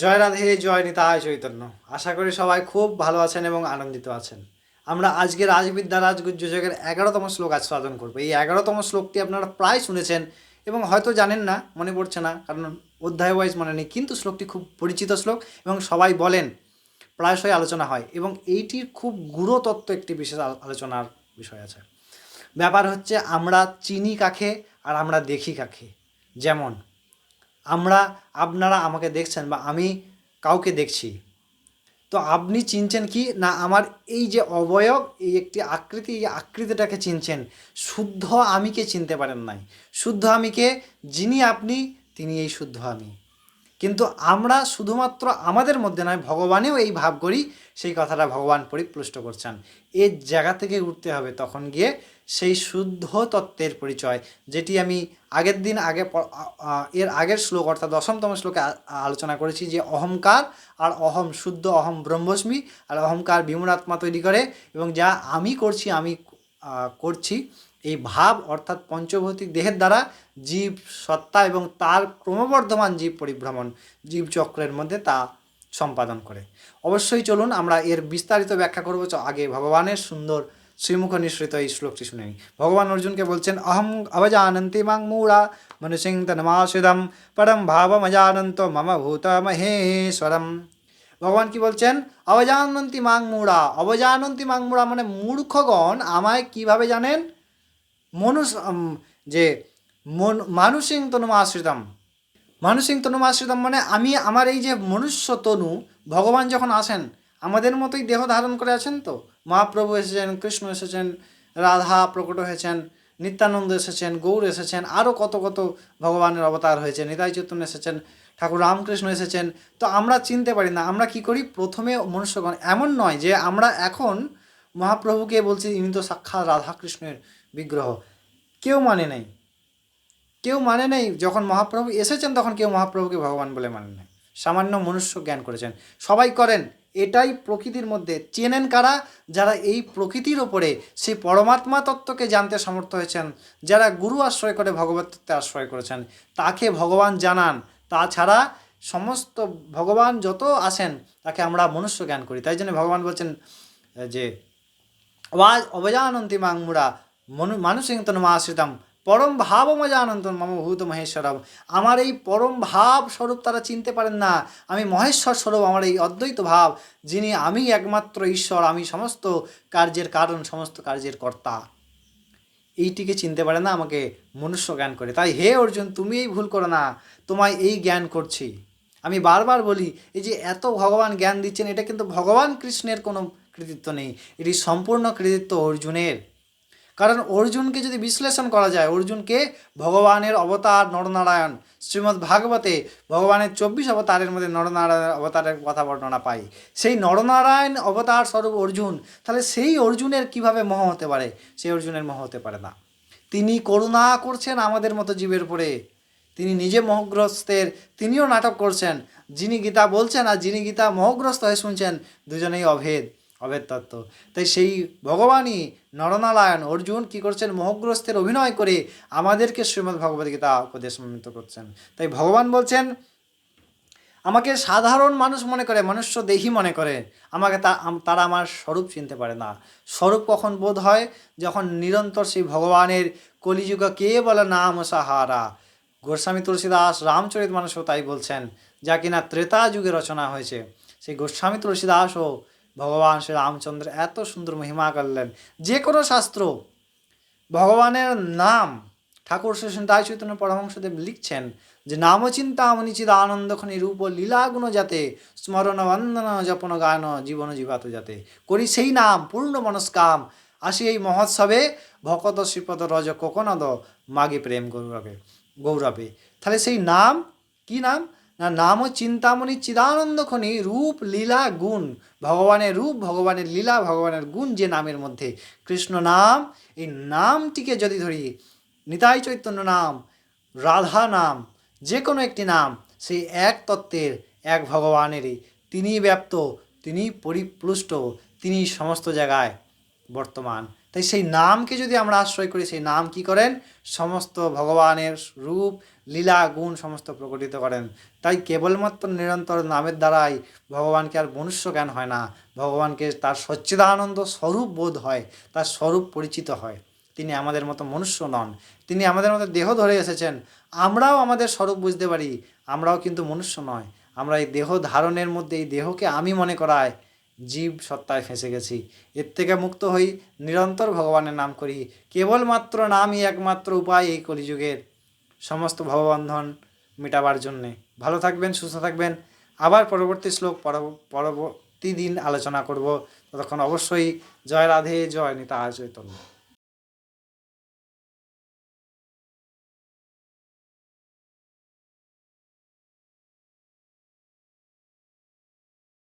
জয় রাধে, জয় নিতায় চৈতন্য। আশা করি সবাই খুব ভালো আছেন এবং আনন্দিত আছেন। আমরা আজকে রাজবিদ্যা রাজগুজ্জ যোগের এগারোতম শ্লোক আস্বাদন করব। এই এগারোতম শ্লোকটি আপনারা প্রায় শুনেছেন এবং হয়তো জানেন না, মনে পড়ছে না, কারণ অধ্যায় ওয়াইজ মনে নেই, কিন্তু শ্লোকটি খুব পরিচিত শ্লোক এবং সবাই বলেন, প্রায়শই আলোচনা হয় এবং এইটির খুব গুরুতত্ত্ব একটি বিশেষ আলোচনার বিষয় আছে। ব্যাপার হচ্ছে আমরা চিনি কাকে আর আমরা দেখি কাকে? যেমন আমরা আপনারা আমাকে দেখছেন বা আমি কাউকে দেখছি। তো আপনি চিনছেন কি? না, আমার এই যে অবয়ব, এই একটি আকৃতি, এই আকৃতিটাকে চিনছেন। শুদ্ধ আমিকে চিনতে পারেন নাই। শুদ্ধ আমিকে যিনি আপনি, তিনি এই শুদ্ধ আমি। কিন্তু আমরা শুধুমাত্র আমাদের মধ্যে নয়, ভগবানেও এই ভাব করি, সেই কথাটা ভগবান পরিপ্লুষ্ট করছেন। এর জায়গা থেকে উঠতে হবে, তখন গিয়ে সেই শুদ্ধ তত্ত্বের পরিচয়, যেটি আমি আগের দিন আগে এর আগের শ্লোক, অর্থাৎ দশমতম শ্লোকে আলোচনা করেছি যে অহংকার আর অহম, শুদ্ধ অহম ব্রহ্মস্মি আর অহংকার বিমূঢ়াত্মা তৈরি করে এবং যা আমি করছি আমি করছি এই ভাব অর্থাৎ পঞ্চভৌতিক দেহের দ্বারা জীব সত্তা এবং তার ক্রমবর্ধমান জীব পরিভ্রমণ, জীব চক্রের মধ্যে তা সম্পাদন করে। অবশ্যই চলুন আমরা এর বিস্তারিত ব্যাখ্যা করব। আগে ভগবানের সুন্দর শ্রীমুখ নিঃসৃত এই শ্লোকটি শুনে নিই। ভগবান অর্জুনকে বলছেন অহম অবজানন্তি মাং মূঢ়া মনুষ্যং তনমাসুদম পরম ভাবমজানন্ত মম ভূত মহেশ্বরম ভগবান কি বলছেন? অবজানন্তি মাং মূঢ়া, অবজানন্তি মাং মূঢ়া মানে মূর্খগণ আমায় কীভাবে জানেন? মনুষ যে মন মানুষিং তনুমাশ্রিতম মানুষিং তনুমাশ্রিতম মানে আমি আমার এই যে মনুষ্য তনু, ভগবান যখন আসেন, আমাদের মতোই দেহ ধারণ করে আছেন তো? মহাপ্রভু এসেছেন, কৃষ্ণ এসেছেন, রাধা প্রকট হয়েছেন, নিত্যানন্দ এসেছেন, গৌর এসেছেন আরও কত কত ভগবানের অবতার হয়েছে নিতাই চৈতন্য এসেছেন, ঠাকুর রামকৃষ্ণ এসেছেন। তো আমরা চিনতে পারি না, আমরা কি করি? প্রথমে মনুষ্যগণ, এমন নয় যে আমরা এখন মহাপ্রভুকে বলছি ইনি তো সাক্ষাৎ রাধাকৃষ্ণের বিগ্রহ। কেউ মানে নেই। কেউ মানে নেই, যখন মহাপ্রভু এসেছেন তখন কেউ মহাপ্রভুকে ভগবান বলে মানে নেই। সামান্য মনুষ্য জ্ঞান করেছেন। সবাই করেন, এটাই প্রকৃতির মধ্যে। চেনেন কারা? যারা এই প্রকৃতির ওপরে, সেই পরমাত্মা তত্ত্বকে জানতে সমর্থ হয়েছেন, যারা গুরু আশ্রয় করে ভগবত তত্ত্বে আশ্রয় করেছেন, তাকে ভগবান জানান। তাছাড়া সমস্ত ভগবান যত আসেন তাকে আমরা মনুষ্য জ্ঞান করি। তাই জন্য ভগবান বলছেন, যে অবাজ মাংমুড়া মনু মানুষিংতন আশ্রিতাম পরম ভাব মজানন্ত মম ভূত মহেশ্বরম। আমার এই পরম ভাব স্বরূপ তারা চিনতে পারেন না। আমি মহেশ্বর স্বরূপ, আমার এই অদ্বৈত ভাব, যিনি আমি একমাত্র ঈশ্বর, আমি সমস্ত কার্যের কারণ, সমস্ত কার্যের কর্তা। এইটিকে চিনতে পারে না, আমাকে মনুষ্য জ্ঞান করে। তাই হে অর্জুন, তুমি এই ভুল করো না। তোমায় এই জ্ঞান করছি। আমি বারবার বলি, এই যে এত ভগবান জ্ঞান দিচ্ছেন, এটা কিন্তু ভগবান কৃষ্ণের কোনো কৃতিত্ব নেই। এটি সম্পূর্ণ কৃতিত্ব অর্জুনের। কারণ অর্জুনকে যদি বিশ্লেষণ করা যায়, অর্জুনকে ভগবানের অবতার নরনারায়ণ, শ্রীমদ্ ভাগবতে ভগবানের চব্বিশ অবতারের মধ্যে নরনারায়ণ অবতারের কথা বর্ণনা পাই। সেই নরনারায়ণ অবতার স্বরূপ অর্জুন, তাহলে সেই অর্জুনের কীভাবে মহ হতে পারে? সেই অর্জুনের মহ হতে পারে না। তিনি করুণা করছেন আমাদের মতো জীবের উপরে। তিনি নিজে মোহগ্রস্তের তিনিও নাটক করছেন। যিনি গীতা বলছেন আর যিনি গীতা মহগ্রস্ত হয়ে শুনছেন, দুজনেই অভেদ। অভেদ তত্ত্ব তাই সেই ভগবানই নরনারায়ণ অর্জুন কি করছেন? মোহগ্রস্তের অভিনয় করে আমাদেরকে শ্রীমদ্ ভগবদ গীতা উপদেশ করছেন। তাই ভগবান বলছেন, আমাকে সাধারণ মানুষ মনে করে, মনুষ্য দেহি মনে করে। আমাকে তা তারা আমার স্বরূপ চিনতে পারে না। স্বরূপ কখন বোধ হয়? যখন নিরন্তর সেই ভগবানের কলিযুগ কে বলে নাম সাহারা। গোস্বামী তুলসীদাস রামচরিত মানুষও তাই বলছেন, যা কিনা ত্রেতা যুগে রচনা হয়েছে। সেই গোস্বামী তুলসীদাসও ভগবান শ্রী রামচন্দ্র এত সুন্দর মহিমা করলেন। যে কোনো শাস্ত্র, ভগবানের নাম ঠাকুর শ্রী তাই চৈতন্য পরমহংসদেব লিখছেন যে নাম চিন্তামণি চিদ আনন্দখনি রূপ লীলাগুণ যাতে, স্মরণ বন্দন জপন গায়ন জীবন জীবাত যাতে। করি সেই নাম, পূর্ণ মনস্কাম। আসি এই মহোৎসবে, ভকত শ্রীপদ রজ কোকনদ মাগে প্রেম গৌরবে গৌরবে। তাহলে সেই নাম, কি নাম? নাম চিন্তামণি চিদানন্দ খনি, রূপ, লীলা, গুণ। ভগবানের রূপ, ভগবানের লীলা, ভগবানের গুণ যে নামের মধ্যে। কৃষ্ণ নাম, এই নামটিকে যদি ধরি, নিতাই চৈতন্য নাম, রাধা নাম যে কোনো একটি নাম, সেই এক তত্ত্বের এক ভগবানেরই। তিনি ব্যপ্ত তিনি পরিপ্লুষ্ট তিনি সমস্ত জায়গায় বর্তমান। তাই সেই নামকে যদি আমরা আশ্রয় করি, সেই নাম কি করেন? সমস্ত ভগবানের রূপ, লীলা, গুণ সমস্ত প্রকটিত করেন। তাই কেবলমাত্র নিরন্তর নামের দ্বারাই ভগবানকে আর মনুষ্য জ্ঞান হয় না। ভগবানকে তার সচ্চিদানন্দ স্বরূপ বোধ হয়, তার স্বরূপ পরিচিত হয়। তিনি আমাদের মতো মনুষ্য নন। তিনি আমাদের মতো দেহ ধরে এসেছেন। আমরাও আমাদের স্বরূপ বুঝতে পারি। আমরাও কিন্তু মনুষ্য নয়। আমরা এই দেহ ধারণের মধ্যে এই দেহকে আমি মনে করায় জীব সত্তায় ফেঁসে গেছি। এর থেকে মুক্ত হই, নিরন্তর ভগবানের নাম করি। কেবলমাত্র নামই একমাত্র উপায় এই কলিযুগের। সমস্ত ভববন্ধন মেটাবার জন্যে। ভালো থাকবেন, সুস্থ থাকবেন। আবার পরবর্তী শ্লোক পরব- পরবর্তী দিন আলোচনা করব। ততক্ষণ অবশ্যই জয় রাধে, জয় নিতা চৈতন্য।